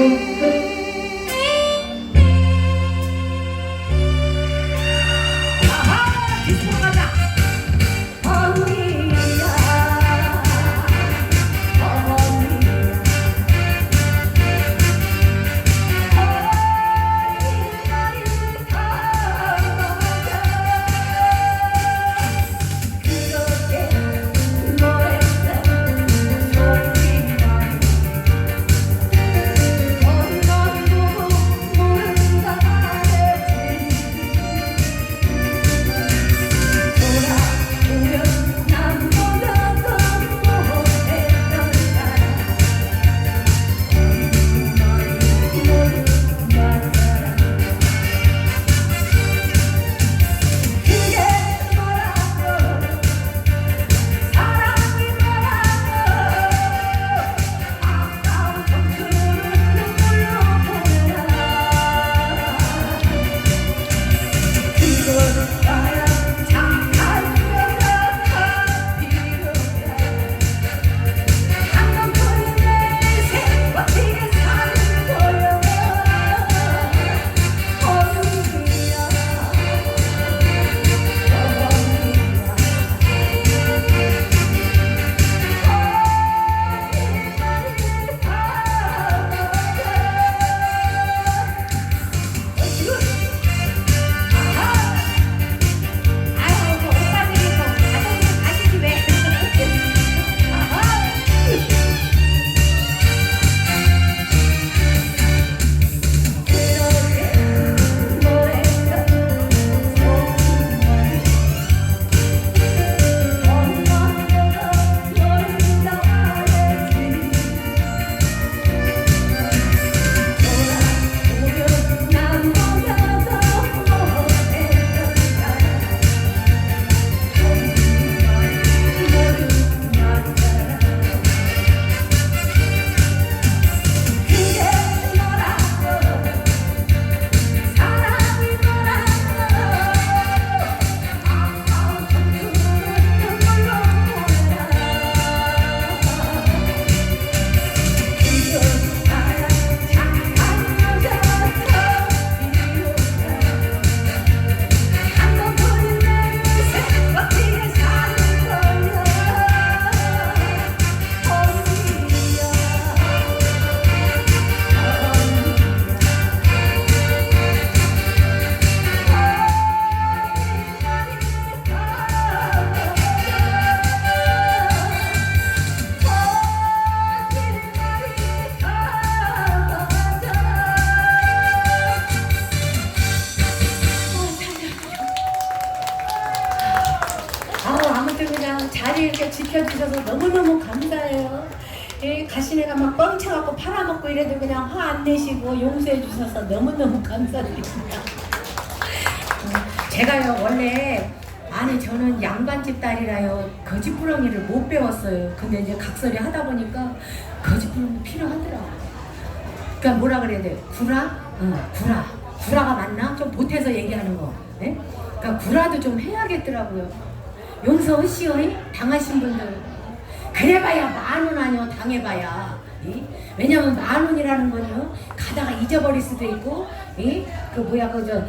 아 너무너무 감사해요. 이 가시네가 막 뻥쳐갖고 팔아먹고 이래도 그냥 화 안 내시고 용서해 주셔서 너무너무 감사드립니다. 어, 제가요 원래 아니 저는 양반집 딸이라요 거짓부렁이를 못 배웠어요. 근데 이제 각설이 하다 보니까 거짓부렁이 필요하더라고요. 그러니까 뭐라 그래야 돼? 구라? 어, 구라. 구라가 맞나? 좀 보태서 얘기하는 거. 예? 그러니까 구라도 좀 해야겠더라고요. 용서하시오, 이? 당하신 분들. 그래봐야 만 원 아니요, 당해봐야. 이? 왜냐면 만 원이라는 건요, 가다가 잊어버릴 수도 있고, 이? 그 뭐야, 그 저,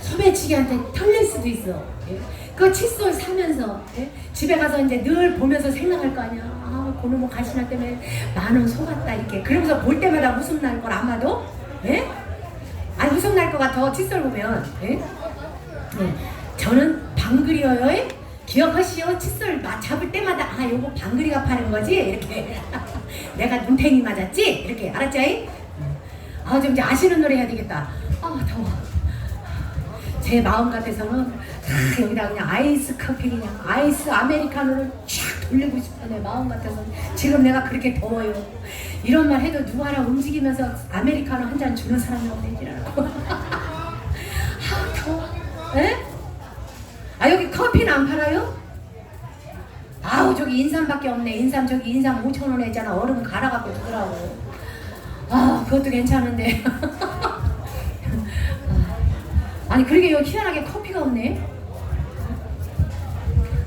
소매치기한테 털릴 수도 있어. 예? 그 칫솔 사면서 예? 집에 가서 이제 늘 보면서 생각할 거 아니야. 아, 그놈의 가시나 때문에 만 원 속았다 이렇게. 그러면서 볼 때마다 웃음 날 걸 아마도. 예? 아니 웃음 날 것 같아. 칫솔 보면. 예? 예. 저는 방글이어요. 예? 기억하시오? 칫솔 마- 잡을 때마다 아 요거 방글이가 파는 거지 이렇게 내가 눈탱이 맞았지 이렇게 알았지? 아좀 이제 아시는 노래 해야 되겠다. 아 더워. 제 마음 같아서는 다 여기다 그냥 아이스 커피 그냥 아이스 아메리카노를 쫙 돌리고 싶어 내 마음 같아서 지금 내가 그렇게 더워요 이런 말 해도 누구 하나 움직이면서 아메리카노 한 잔 주는 사람이 없는지라고 아 더워 에? 아 여기 커피는 안 팔아요? 아우 저기 인삼밖에 없네. 인삼 저기 인삼 5천 원 했잖아. 얼음 갈아갖고 주더라고. 아 그것도 괜찮은데. 아니 그러게 여기 희한하게 커피가 없네.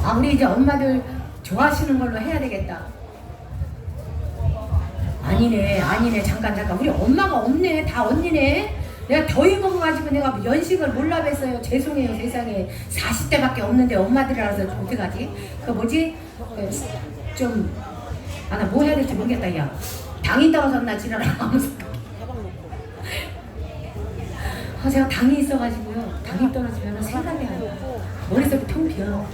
아 우리 이제 엄마들 좋아하시는 걸로 해야 되겠다. 아니네 아니네. 잠깐 잠깐. 우리 엄마가 없네. 다 언니네 내가 더위 먹어가지고 내가 연식을 몰라 뵀어요. 죄송해요 세상에. 40대밖에 없는데 엄마들이라서 어떡하지? 그 뭐지? 그좀아 나 뭐 해야 될지 모르겠다 야. 당이 떨어졌나 지랄아 하면서. 아 제가 당이 있어가지고요. 당이 떨어지면 생각이 안 나. 머릿속이 텅 비어.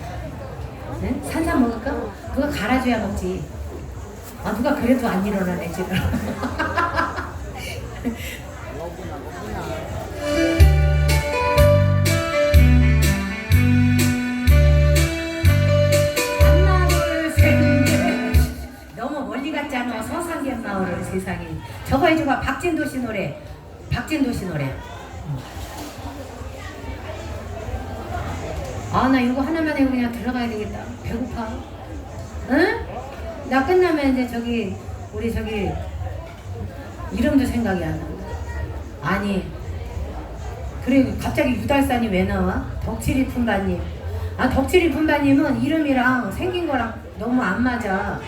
네? 산삼 먹을까? 그거 갈아줘야 먹지. 아 누가 그래도 안 일어나네 지금 세상에. 저거 해줘봐 박진도 씨 노래. 박진도 씨 노래. 아 나 이거 하나만 해고 그냥 들어가야 되겠다. 배고파. 응? 나 끝나면 이제 저기 우리 저기 이름도 생각이 안 나. 아니. 그래 갑자기 유달산이 왜 나와? 덕칠이 품바님. 아 덕칠이 품바님은 이름이랑 생긴 거랑 너무 안 맞아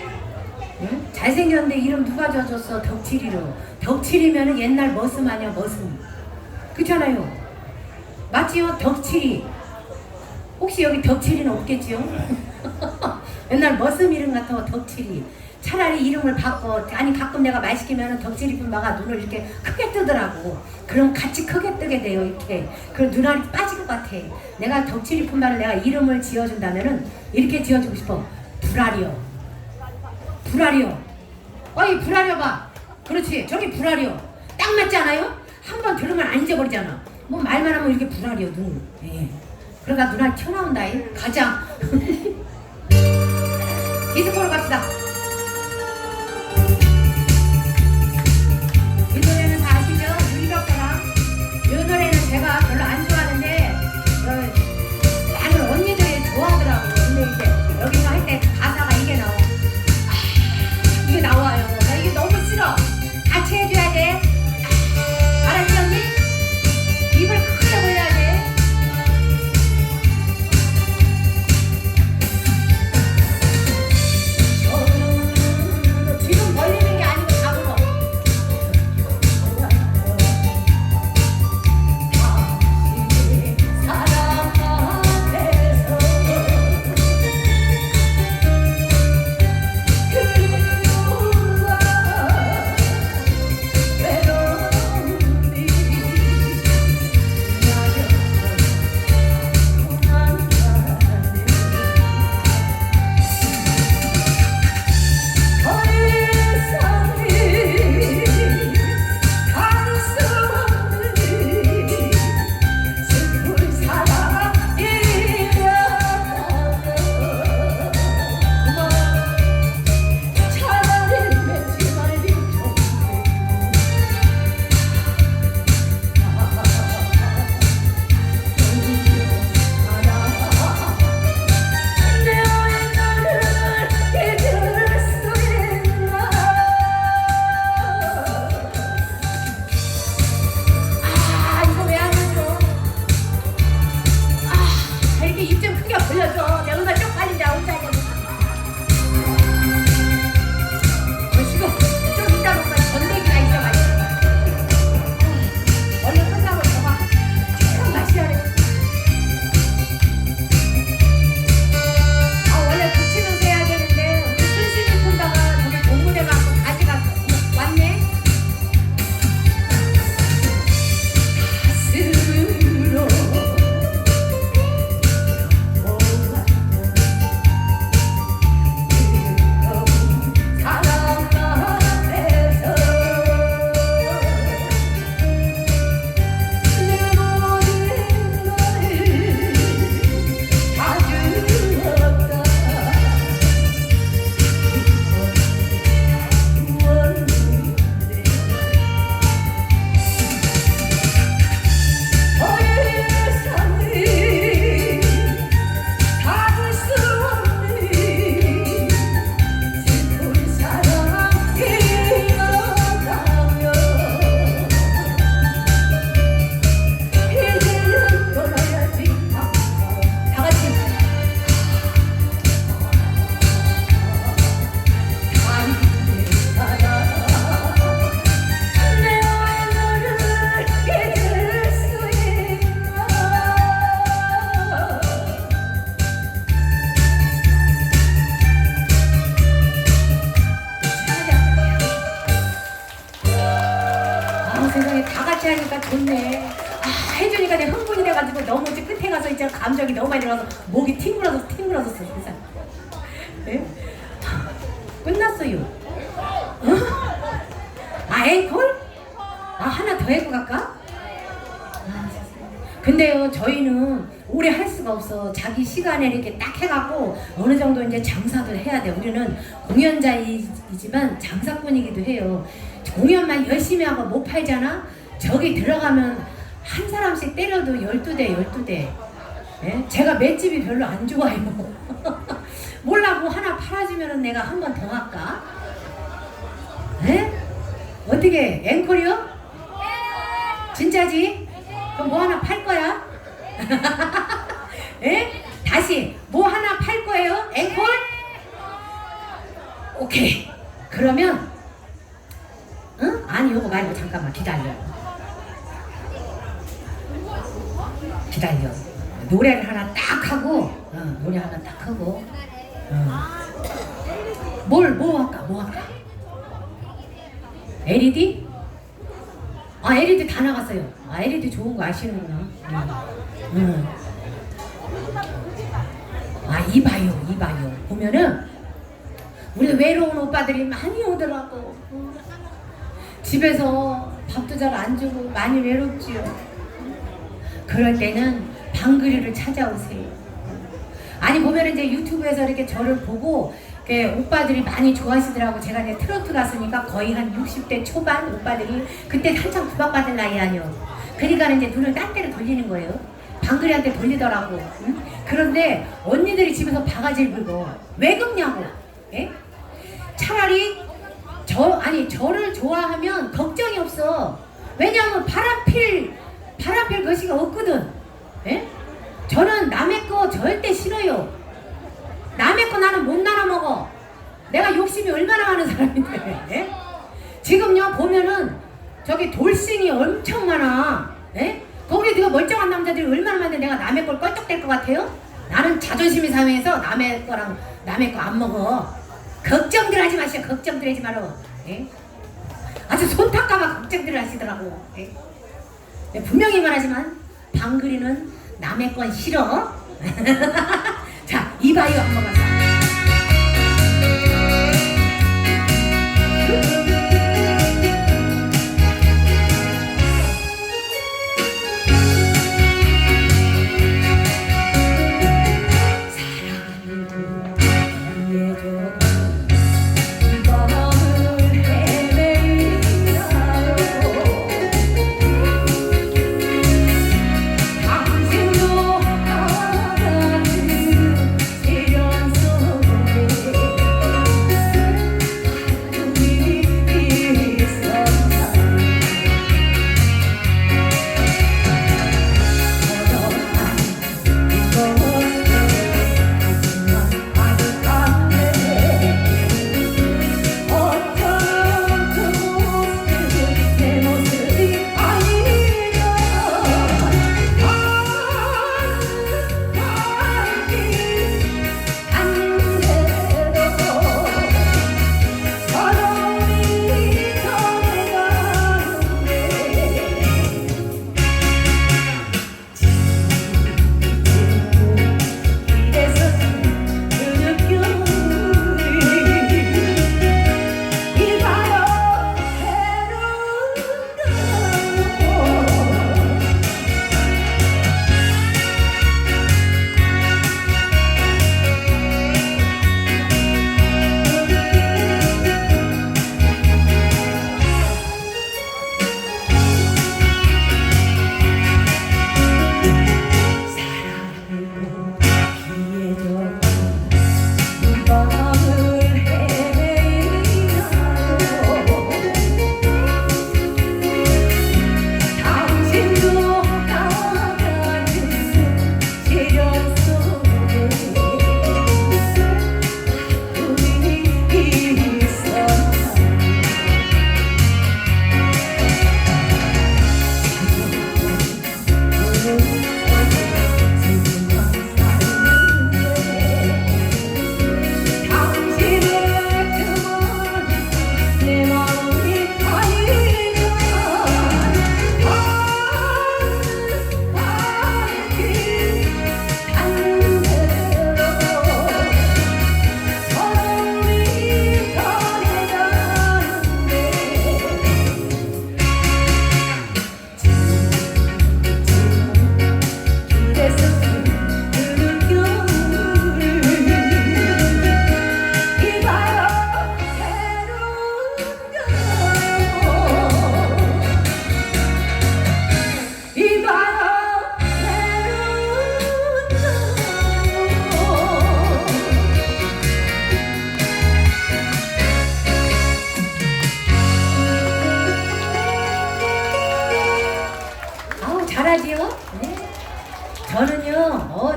응? 잘생겼는데 이름 누가 줘줬어? 덕칠이로. 덕칠이면은 옛날 머슴 아니야 머슴. 그렇잖아요. 맞지요? 덕칠이. 혹시 여기 덕칠이는 없겠지요? 옛날 머슴 이름 같아 덕칠이. 차라리 이름을 바꿔. 아니 가끔 내가 말 시키면 덕칠이 분마가 눈을 이렇게 크게 뜨더라고. 그럼 같이 크게 뜨게 돼요 이렇게. 그럼 눈알이 빠질 것 같아. 내가 덕칠이 분마를 내가 이름을 지어준다면은 이렇게 지어주고 싶어. 불알이요 불알이요. 어이 불알이요 봐. 그렇지. 저기 불알이요 딱 맞지 않아요? 한 번 들으면 안 잊어버리잖아. 뭐 말만 하면 이렇게 불알이요 눈. 예. 그러다 튀어나온다 이. 가자. 디스코로 갑시다 같이 하니까 좋네. 아, 해주니까 내가 흥분이 돼가지고 너무 이제 끝에 가서 이제 감정이 너무 많이 들어서 목이 팅그러서 팅그러졌어, 세상. 예? 끝났어요. 어? 아, 앵콜? 아, 하나 더 해고 갈까? 아. 근데요, 저희는 오래 할 수가 없어. 자기 시간에 이렇게 딱 해갖고 어느 정도 이제 장사를 해야 돼. 우리는 공연자이지만 장사꾼이기도 해요. 공연만 열심히 하고 못 팔잖아? 저기 들어가면 한 사람씩 때려도 12대, 12대. 예? 제가 맷집이 별로 안 좋아요. 몰라고 하나 팔아주면 내가 한 번 더 할까? 예? 어떻게, 앵콜이요? 진짜지? 그럼 뭐 하나 팔 거야? 예? 다시 뭐 하나 팔 거예요? 앵콜? 오케이. 그러면 응? 아니 요거 말고 잠깐만 기다려. 기다려. 노래를 하나 딱 하고 어, 노래 하나 딱 하고 어. 뭘 뭐 할까 뭐 할까? LED? 아 LED 다 나갔어요. 아 LED 좋은 거 아시는구나. 응. 응. 아 이봐요 이봐요 보면은 우리 외로운 오빠들이 많이 오더라고. 응. 집에서 밥도 잘 안 주고 많이 외롭지요. 그럴 때는 방글이를 찾아오세요. 아니 보면 이제 유튜브에서 이렇게 저를 보고 오빠들이 많이 좋아하시더라고. 제가 이제 트로트 갔으니까 거의 한 60대 초반 오빠들이 그때 한창 구박받을 나이 아니요. 그러니까 이제 눈을 딴 데로 돌리는 거예요. 방글이한테 돌리더라고. 응? 그런데 언니들이 집에서 바가지를 불고 왜 그러냐고. 예? 차라리 저 아니 저를 좋아하면 걱정이 없어. 왜냐하면 바람 필 바람필 것이가 없거든. 예? 저는 남의 거 절대 싫어요. 남의 거 나는 못 나눠 먹어. 내가 욕심이 얼마나 많은 사람인데. 예? 지금요 보면은 저기 돌싱이 엄청 많아. 예? 거기 내가 멀쩡한 남자들이 얼마나 많은데 내가 남의 걸 껄떡댈 것 같아요? 나는 자존심이 상해서 남의 거랑 남의 거 안 먹어. 걱정들 하지 마시오. 걱정들 하지 마라. 예? 아주 손탁가가 걱정들 하시더라고. 예? 네, 분명히 말하지만 방글이는 남의 건 싫어. 자, 이바이오 한번. 사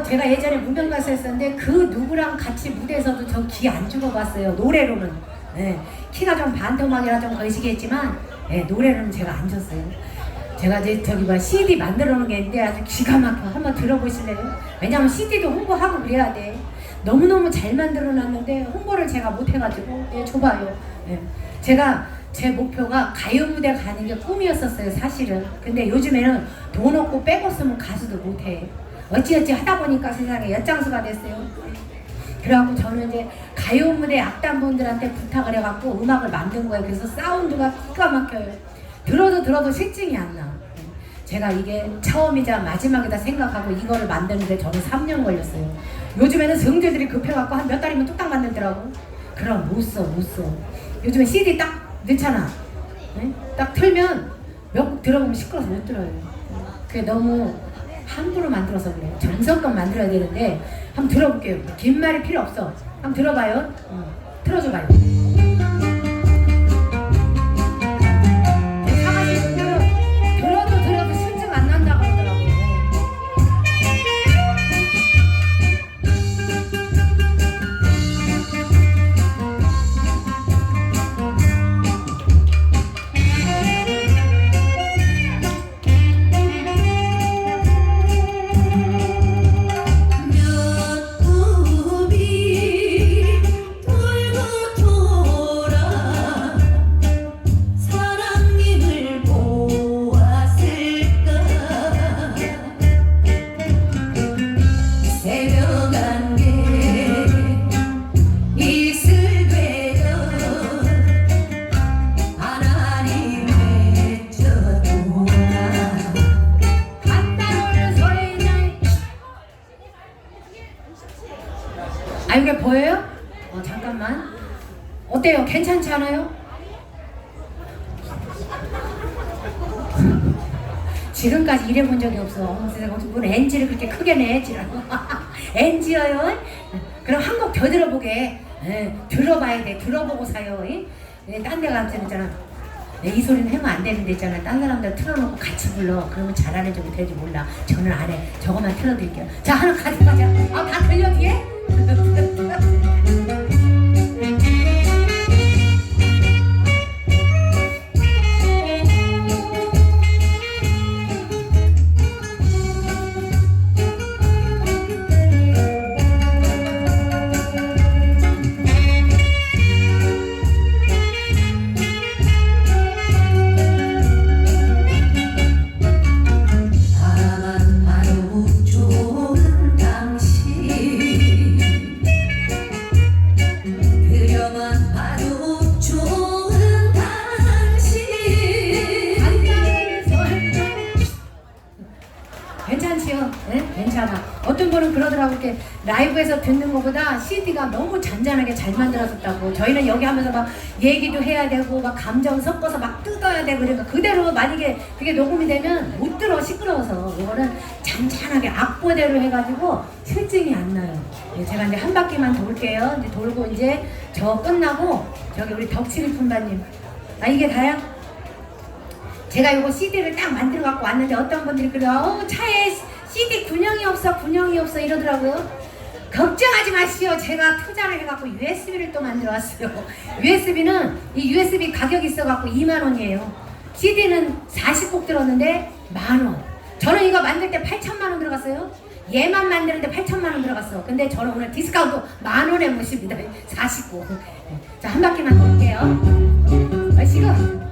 제가 예전에 무명 가수 했었는데 그 누구랑 같이 무대에서도 저 기 안 죽어봤어요. 노래로는. 예, 키가 좀 반토막이라 좀 거시기했지만 예, 노래로는 제가 안 졌어요. 제가 이제 저기 뭐 CD 만들어 놓은 게 있는데 아주 기가 막혀. 한번 들어보실래요? 왜냐면 CD도 홍보하고 그래야 돼. 너무너무 잘 만들어 놨는데 홍보를 제가 못 해가지고 예, 좁아요. 예. 제가 제 목표가 가요 무대 가는 게 꿈이었었어요, 사실은. 근데 요즘에는 돈 없고 빼고 쓰면 가수도 못해. 어찌어찌 하다 보니까 세상에 엿장수가 됐어요. 그래갖고 저는 이제 가요 무대 악단분들한테 부탁을 해갖고 음악을 만든 거예요. 그래서 사운드가 기가 막혀요. 들어도 들어도 실증이 안 나. 제가 이게 처음이자 마지막이다 생각하고 이거를 만드는데 저는 3년 걸렸어요. 요즘에는 성질들이 급해갖고 한 몇 달이면 뚝딱 만들더라고. 그럼 못 써, 못 써. 요즘에 CD 딱 넣잖아. 네? 딱 틀면 몇 곡 들어보면 시끄러워서 못 들어요. 그게 너무 함부로 만들어서 그래. 정성껏 만들어야 되는데 한번 들어볼게요. 긴 말이 필요 없어. 한번 들어봐요. 어, 틀어줘봐요. 괜찮지 않아요? 지금까지 일해본 적이 없어. 세상에 뭘 NG를 그렇게 크게 내? 지라고. NG여요? 그럼 한 곡 더 들어보게. 예, 들어봐야 돼. 들어보고 사요. 예? 예, 딴데 가서 있잖아. 예, 이 소리는 하면 안 되는데 있잖아. 딴 사람들 틀어놓고 같이 불러. 그러면 잘하는지 못하는지 몰라. 저는 안 해. 저것만 틀어드릴게요. 자, 하나 가져가자. 아, 다 들려, 뒤에? 라이브에서 듣는 것보다 CD가 너무 잔잔하게 잘 만들어졌다고. 저희는 여기 하면서 막 얘기도 해야 되고, 막 감정 섞어서 막 뜯어야 되고, 그러니까 그대로 만약에 그게 녹음이 되면 못 들어, 시끄러워서. 이거는 잔잔하게 악보대로 해가지고 실증이 안 나요. 예, 제가 이제 한 바퀴만 돌게요. 이제 돌고 이제 저 끝나고, 저기 우리 덕칠이 품바님. 아, 이게 다야? 제가 이거 CD를 딱 만들어 갖고 왔는데 어떤 분들이 그래 어 차에 CD 군형이 없어 군형이 없어 이러더라고요 걱정하지 마시오. 제가 투자를 해갖고 USB를 또 만들어 왔어요. USB는 이 USB 가격이 있어갖고 2만 원이에요. CD는 40곡 들었는데 만 원. 저는 이거 만들 때 8천만 원 들어갔어요. 얘만 만드는데 8천만 원 들어갔어. 근데 저는 오늘 디스카운트 만 원에 모십니다. 40곡 자 한 바퀴만 돌게요. 아, 지금